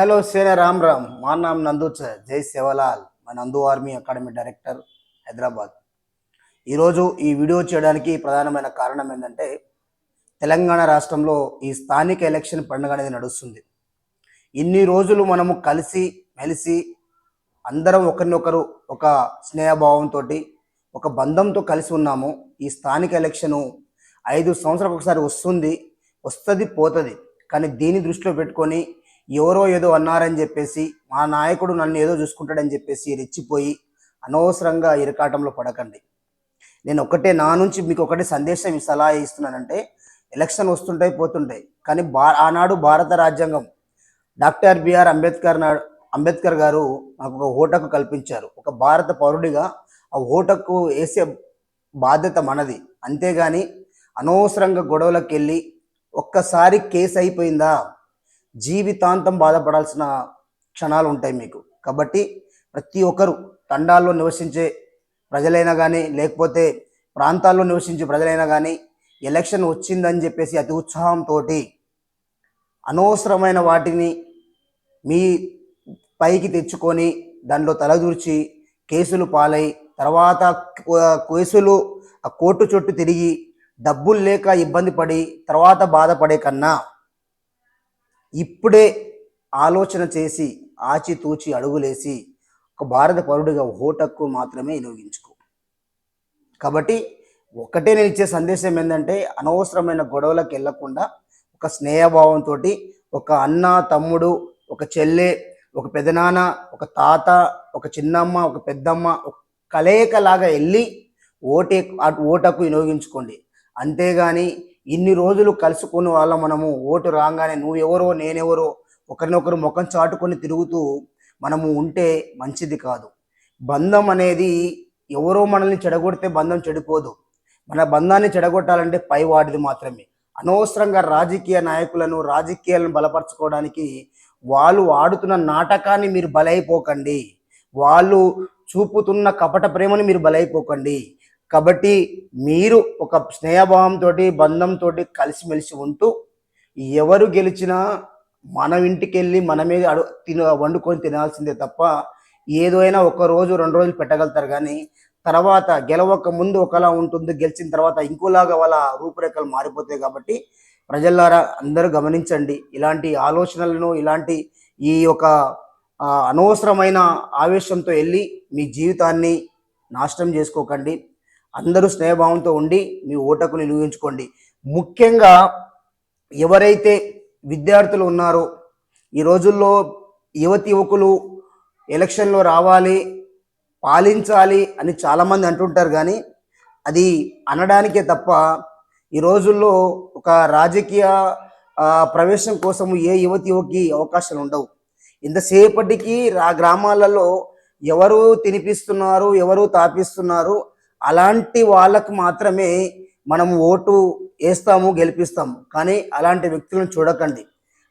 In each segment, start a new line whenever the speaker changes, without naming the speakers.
Hello సేన రామ్ రామ్ మా నామ్ నందు జై సేవలాల్ మా నందు ఆర్మీ అకాడమీ డైరెక్టర్ హైదరాబాద్. ఈరోజు ఈ వీడియో చేయడానికి ప్రధానమైన కారణం ఏంటంటే తెలంగాణ రాష్ట్రంలో ఈ స్థానిక ఎలక్షన్ పండుగ అనేది నడుస్తుంది. ఇన్ని రోజులు మనము కలిసి మెలిసి అందరం ఒకరినొకరు ఒక స్నేహభావంతో ఒక బంధంతో కలిసి ఉన్నాము. ఈ స్థానిక ఎలక్షను ఐదు సంవత్సరాలకు ఒకసారి వస్తుంది వస్తుంది పోతుంది. కానీ దీని దృష్టిలో పెట్టుకొని ఎవరో ఏదో అన్నారని చెప్పేసి మా నాయకుడు నన్ను ఏదో చూసుకుంటాడని చెప్పేసి రెచ్చిపోయి అనవసరంగా ఇరకాటంలో పడకండి. నేను ఒకటే నా నుంచి మీకు ఒకటే సందేశం సలహా ఇస్తున్నానంటే ఎలక్షన్ వస్తుంటాయి పోతుంటాయి. కానీ బా ఆనాడు భారత రాజ్యాంగం డాక్టర్ బిఆర్ అంబేద్కర్ నాడు అంబేద్కర్ గారు నాకు ఒక ఓటకు కల్పించారు. ఒక భారత పౌరుడిగా ఆ ఓటకు వేసే బాధ్యత మనది. అంతేగాని అనవసరంగా గొడవలకు వెళ్ళి ఒక్కసారి కేసు అయిపోయిందా? జీవితాంతం బాధపడాల్సిన క్షణాలు ఉంటాయి మీకు. కాబట్టి ప్రతి ఒక్కరు తండాల్లో నివసించే ప్రజలైనా కానీ లేకపోతే ప్రాంతాల్లో నివసించే ప్రజలైనా కానీ ఎలక్షన్ వచ్చిందని చెప్పేసి అతి ఉత్సాహంతో అనవసరమైన వాటిని మీ పైకి తెచ్చుకొని దాంట్లో తలదూర్చి కేసులు పాలై తర్వాత కేసులు ఆ కోర్టు చుట్టూ తిరిగి డబ్బులు లేక ఇబ్బంది పడి తర్వాత బాధపడే కన్నా ఇప్పుడే ఆలోచన చేసి ఆచితూచి అడుగులేసి ఒక భారత పౌరుడిగా ఓటక్కు మాత్రమే వినియోగించుకో. కాబట్టి ఒకటే నేను ఇచ్చే సందేశం ఏంటంటే అనవసరమైన గొడవలకు వెళ్ళకుండా ఒక స్నేహభావంతో ఒక అన్న తమ్ముడు ఒక చెల్లె ఒక పెదనాన్న ఒక తాత ఒక చిన్నమ్మ ఒక పెద్దమ్మ ఒక కలయికలాగా వెళ్ళి ఓటే ఓటకు వినియోగించుకోండి. అంతేగాని ఇన్ని రోజులు కలుసుకుని వాళ్ళ మనము ఓటు రాగానే నువ్వెవరో నేనెవరో ఒకరినొకరు ముఖం చాటుకొని తిరుగుతూ మనము ఉంటే మంచిది కాదు. బంధం అనేది ఎవరో మనల్ని చెడగొడితే బంధం చెడిపోదు. మన బంధాన్ని చెడగొట్టాలంటే పైవాడిది మాత్రమే. అనవసరంగా రాజకీయ నాయకులను రాజకీయాలను బలపరచుకోవడానికి వాళ్ళు ఆడుతున్న నాటకాన్ని మీరు బలైపోకండి. వాళ్ళు చూపుతున్న కపట ప్రేమని మీరు బలైపోకండి. కాబట్టి మీరు ఒక స్నేహభావంతో బంధంతో కలిసిమెలిసి ఉంటూ ఎవరు గెలిచినా మనం ఇంటికి వెళ్ళి మనమే అడు తిన వండుకొని తినాల్సిందే తప్ప ఏదైనా ఒక రోజు రెండు రోజులు పెట్టగలుగుతారు కానీ తర్వాత గెలవక ముందు ఒకలా ఉంటుంది గెలిచిన తర్వాత ఇంకోలాగా వాళ్ళ రూపురేఖలు మారిపోతాయి కాబట్టి ప్రజలారా అందరూ గమనించండి. ఇలాంటి ఆలోచనలను ఇలాంటి ఈ యొక్క అనవసరమైన ఆవేశంతో వెళ్ళి మీ జీవితాన్ని నాశనం చేసుకోకండి. అందరూ స్నేహభావంతో ఉండి మీ ఓటకు నిలువించుకోండి. ముఖ్యంగా ఎవరైతే విద్యార్థులు ఉన్నారో ఈ రోజుల్లో యువతి యువకులు ఎలక్షన్లో రావాలి పాలించాలి అని చాలామంది అంటుంటారు కానీ అది అనడానికే తప్ప ఈ రోజుల్లో ఒక రాజకీయ ప్రవేశం కోసం ఏ యువతి యువకి అవకాశాలు ఉండవు. ఇంతసేపటికి రా గ్రామాలలో ఎవరు తినిపిస్తున్నారు ఎవరు తాపిస్తున్నారు అలాంటి వాళ్ళకు మాత్రమే మనం ఓటు వేస్తాము గెలిపిస్తాము. కానీ అలాంటి వ్యక్తులను చూడకండి.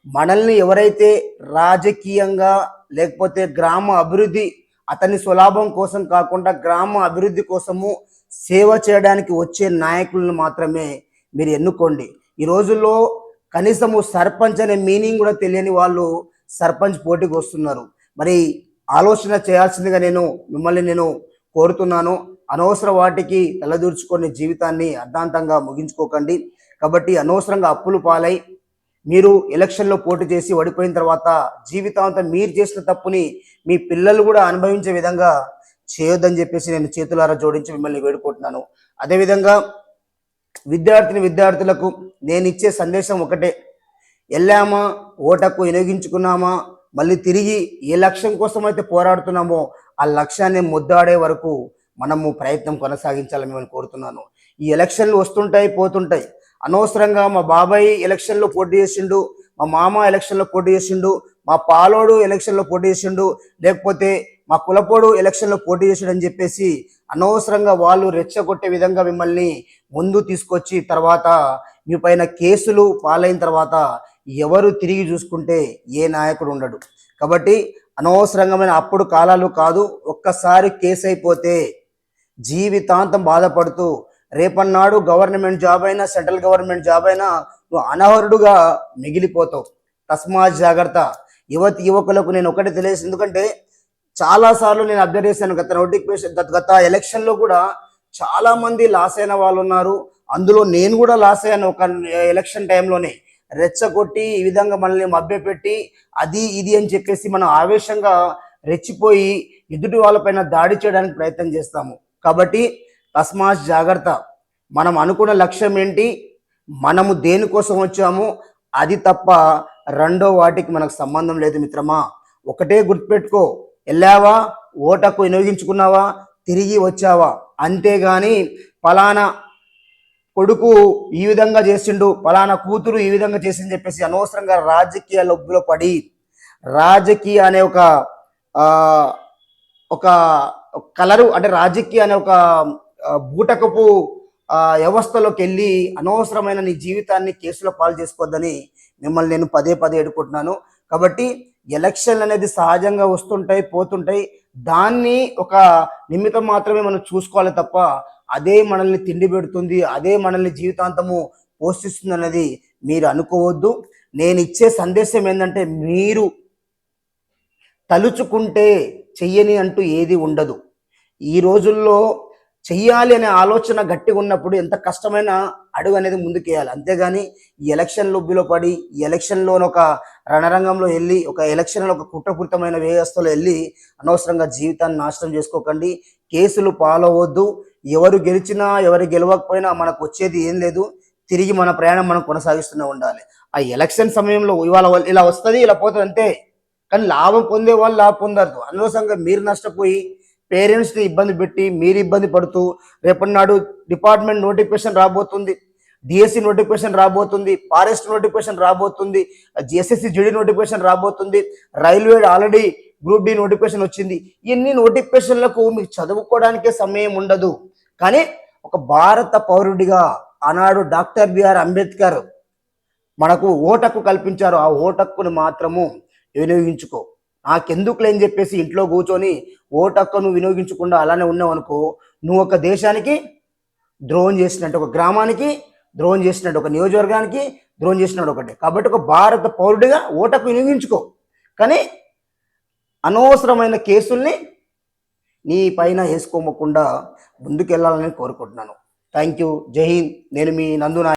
మనల్ని ఎవరైతే రాజకీయంగా లేకపోతే గ్రామ అభివృద్ధి అతని స్వలాభం కోసం కాకుండా గ్రామ అభివృద్ధి కోసము సేవ చేయడానికి వచ్చే నాయకులను మాత్రమే మీరు ఎన్నుకోండి. ఈ రోజుల్లో కనీసము సర్పంచ్ అనే మీనింగ్ కూడా తెలియని వాళ్ళు సర్పంచ్ పోటీకి వస్తున్నారు. మరి ఆలోచన చేయాల్సిందిగా నేను మిమ్మల్ని నేను కోరుతున్నాను. అనవసర వాటికి తలదూర్చుకొని జీవితాన్ని అర్ధాంతంగా ముగించుకోకండి. కాబట్టి అనవసరంగా అప్పులు పాలై మీరు ఎలక్షన్లో పోటీ చేసి ఓడిపోయిన తర్వాత జీవితాంతం మీరు చేసిన తప్పుని మీ పిల్లలు కూడా అనుభవించే విధంగా చేయొద్దని చెప్పేసి నేను చేతులారా జోడించి మిమ్మల్ని వేడుకుంటున్నాను. అదేవిధంగా విద్యార్థిని విద్యార్థులకు నేను ఇచ్చే సందేశం ఒకటే. వెళ్ళామా ఓటకు వినియోగించుకున్నామా? మళ్ళీ తిరిగి ఏ లక్ష్యం కోసం అయితే పోరాడుతున్నామో ఆ లక్ష్యాన్ని ముద్దాడే వరకు మనము ప్రయత్నం కొనసాగించాలని నేను కోరుతున్నాను. ఈ ఎలక్షన్లు వస్తుంటాయి పోతుంటాయి. అనవసరంగా మా బాబాయ్ ఎలక్షన్లో పోటీ చేసిండు మా మామ ఎలక్షన్లో పోటీ చేసిండు మా పాలోడు ఎలక్షన్లో పోటీ చేసిండు లేకపోతే మా కులపోడు ఎలక్షన్లో పోటీ చేసాడు అని చెప్పేసి అనవసరంగా వాళ్ళు రెచ్చగొట్టే విధంగా మిమ్మల్ని ముందు తీసుకొచ్చి తర్వాత మీ పైన కేసులు పాలైన తర్వాత ఎవరు తిరిగి చూసుకుంటే ఏ నాయకుడు ఉండడు. కాబట్టి అనవసరంగమైన అప్పుడు కాలాలు కాదు ఒక్కసారి కేసు అయిపోతే జీవితాంతం బాధపడుతూ రేపన్నాడు గవర్నమెంట్ జాబ్ అయినా సెంట్రల్ గవర్నమెంట్ జాబ్ అయినా నువ్వు అనర్హుడుగా మిగిలిపోతావు. తస్మా జాగ్రత్త. యువతి యువకులకు నేను ఒకటే తెలియదు ఎందుకంటే చాలాసార్లు నేను అబ్జర్వ్ చేశాను గత నోటిఫికేషన్ గత ఎలక్షన్లో కూడా చాలామంది లాస్ అయిన వాళ్ళు ఉన్నారు అందులో నేను కూడా లాస్ అయ్యాను ఒక ఎలక్షన్ టైంలోనే. రెచ్చగొట్టి ఈ విధంగా మనల్ని మభ్యపెట్టి అది ఇది అని చెప్పేసి మనం ఆవేశంగా రెచ్చిపోయి ఎదుటి వాళ్ళపైన దాడి చేయడానికి ప్రయత్నం చేస్తాము. కాబట్టి తస్మాత్ జాగ్రత్త. మనం అనుకున్న లక్ష్యం ఏంటి? మనము దేనికోసం వచ్చాము? అది తప్ప రెండో వాటికి మనకు సంబంధం లేదు మిత్రమా. ఒకటే గుర్తుపెట్టుకో. వెళ్ళావా? ఓటకు వినియోగించుకున్నావా? తిరిగి వచ్చావా? అంతేగాని ఫలానా కొడుకు ఈ విధంగా చేసిండు ఫలానా కూతురు ఈ విధంగా చేసింది చెప్పేసి అనవసరంగా రాజకీయ లొబ్బులో పడి రాజకీయ అనే ఒక ఒక కలరు అంటే రాజకీయ అనే ఒక బూటకపు వ్యవస్థలోకి వెళ్ళి అనవసరమైన నీ జీవితాన్ని కేసులో పాలు చేసుకోవద్దని మిమ్మల్ని నేను పదే పదే ఎడుకుంటున్నాను కాబట్టి ఎలక్షన్లు అనేది సహజంగా వస్తుంటాయి పోతుంటాయి. దాన్ని ఒక నిమిత్తం మాత్రమే మనం చూసుకోవాలి తప్ప అదే మనల్ని తిండి పెడుతుంది అదే మనల్ని జీవితాంతము పోషిస్తుంది అనేది మీరు అనుకోవద్దు. నేను ఇచ్చే సందేశం ఏంటంటే మీరు తలుచుకుంటే చెయ్యని అంటూ ఏది ఉండదు. ఈ రోజుల్లో చెయ్యాలి అనే ఆలోచన గట్టిగా ఉన్నప్పుడు ఎంత కష్టమైన అడుగు అనేది ముందుకేయాలి. అంతేగాని ఈ ఎలక్షన్ లొబ్బిలో పడి ఈ ఎలక్షన్లో ఒక రణరంగంలో వెళ్ళి ఒక ఎలక్షన్లో ఒక కుట్రపూరితమైన వ్యవస్థలో వెళ్ళి అనవసరంగా జీవితాన్ని నాశనం చేసుకోకండి. కేసులు పాలవద్దు ఎవరు గెలిచినా ఎవరు గెలవకపోయినా మనకు వచ్చేది ఏం లేదు. తిరిగి మన ప్రయాణం మనం కొనసాగిస్తూనే ఉండాలి. ఆ ఎలక్షన్ సమయంలో ఇవాళ ఇలా వస్తుంది ఇలా పోతుంది అంతే. కానీ లాభం పొందే వాళ్ళు లాభం పొందరు అనవసరంగా మీరు నష్టపోయి పేరెంట్స్ని ఇబ్బంది పెట్టి మీరు ఇబ్బంది పడుతూ రేపటి నాడు డిపార్ట్మెంట్ నోటిఫికేషన్ రాబోతుంది. డిఎస్సి నోటిఫికేషన్ రాబోతుంది. ఫారెస్ట్ నోటిఫికేషన్ రాబోతుంది. జిఎస్ఎస్సి జిడి నోటిఫికేషన్ రాబోతుంది. Railway already group D notification వచ్చింది. ఇన్ని నోటిఫికేషన్లకు మీకు చదువుకోవడానికే సమయం ఉండదు. కానీ ఒక భారత పౌరుడిగా ఆనాడు డాక్టర్ బిఆర్ అంబేద్కర్ మనకు ఓటక్కు కల్పించారు. ఆ ఓటక్కును మాత్రము వినియోగించుకో. నాకెందుకులే అని చెప్పేసి ఇంట్లో కూర్చొని ఓటక్కును వినియోగించకుండా అలానే ఉన్నావు అనుకో నువ్వు ఒక దేశానికి ద్రోహం చేసినట్టు ఒక గ్రామానికి ద్రోహం చేసినట్టు ఒక నియోజకవర్గానికి ద్రోహం చేసినట్టు ఒకటి. కాబట్టి ఒక భారత పౌరుడిగా ఓటకు వినియోగించుకో. కానీ అనవసరమైన కేసుల్ని నీ పైన వేసుకోమకుండా ముందుకెళ్ళాలని కోరుకుంటున్నాను. థ్యాంక్ యూ జై హింద్. నేను మీ నందునా